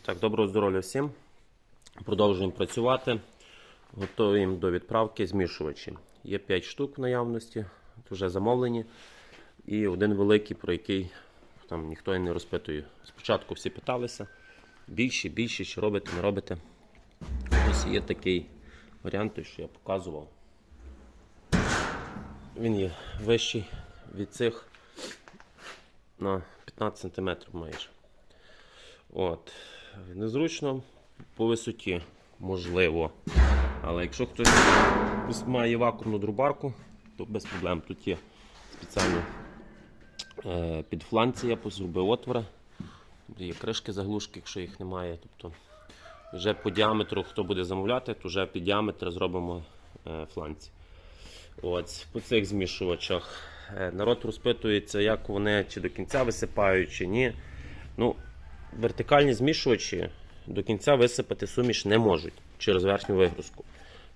Так, доброго здоров'я всім. Продовжуємо працювати. Готуємо до відправки змішувачі. Є 5 штук в наявності, вже замовлені. І один великий, про який там ніхто і не розпитує. Спочатку всі питалися. Більше, більше, чи робите, не робите. Ось є такий варіант, що я показував. Він є вищий від цих на 15 см майже. От. Незручно по висоті, можливо. Але якщо хтось має вакуумну друбарку, то без проблем. Тут є спеціально е, під фланці я зробив отвори. Є кришки заглушки, якщо їх немає. Тобто вже по діаметру, хто буде замовляти, то вже під діаметр зробимо е, фланці. От, по цих змішувачах. Е, Народ розпитується, як вони чи до кінця висипають, чи ні. Ну, вертикальні змішувачі до кінця висипати суміш не можуть через верхню вигрузку.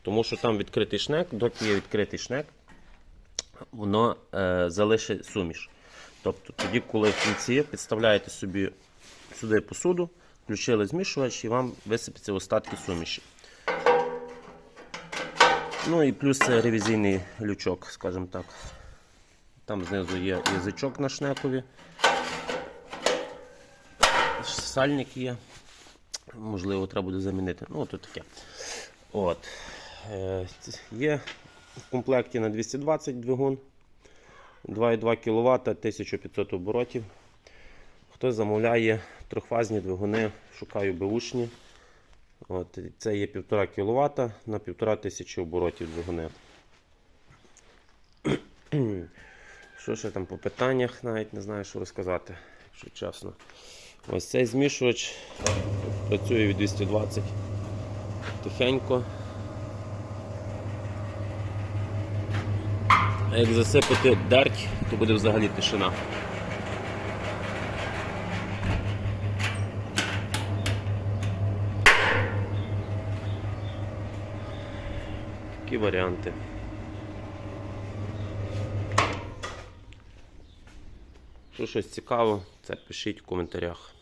Тому що там відкритий шнек, доки є відкритий шнек, воно е, залишить суміш. Тобто тоді, коли в кінці підставляєте собі сюди посуду, включили змішувач і вам висипеться остатки суміші. Ну і плюс це ревізійний лючок, скажімо так. Там знизу є язичок на шнекові. Сальник є. Можливо, треба буде замінити. Ну, то таке. От. Е, є в комплекті на 220 двигун. 2,2 кВт, 1500 оборотів. Хто замовляє трьохфазні двигуни, шукаю беушні. От, це є 1,5 кВт на 1500 оборотів двигуни. Що ще там по питаннях, навіть не знаю, що розказати, якщо чесно. Ось цей змішувач працює від 220 тихенько. А як засипати дерть, то буде взагалі тишина. Такі варіанти. Якщо щось цікаво, це пишіть в коментарях.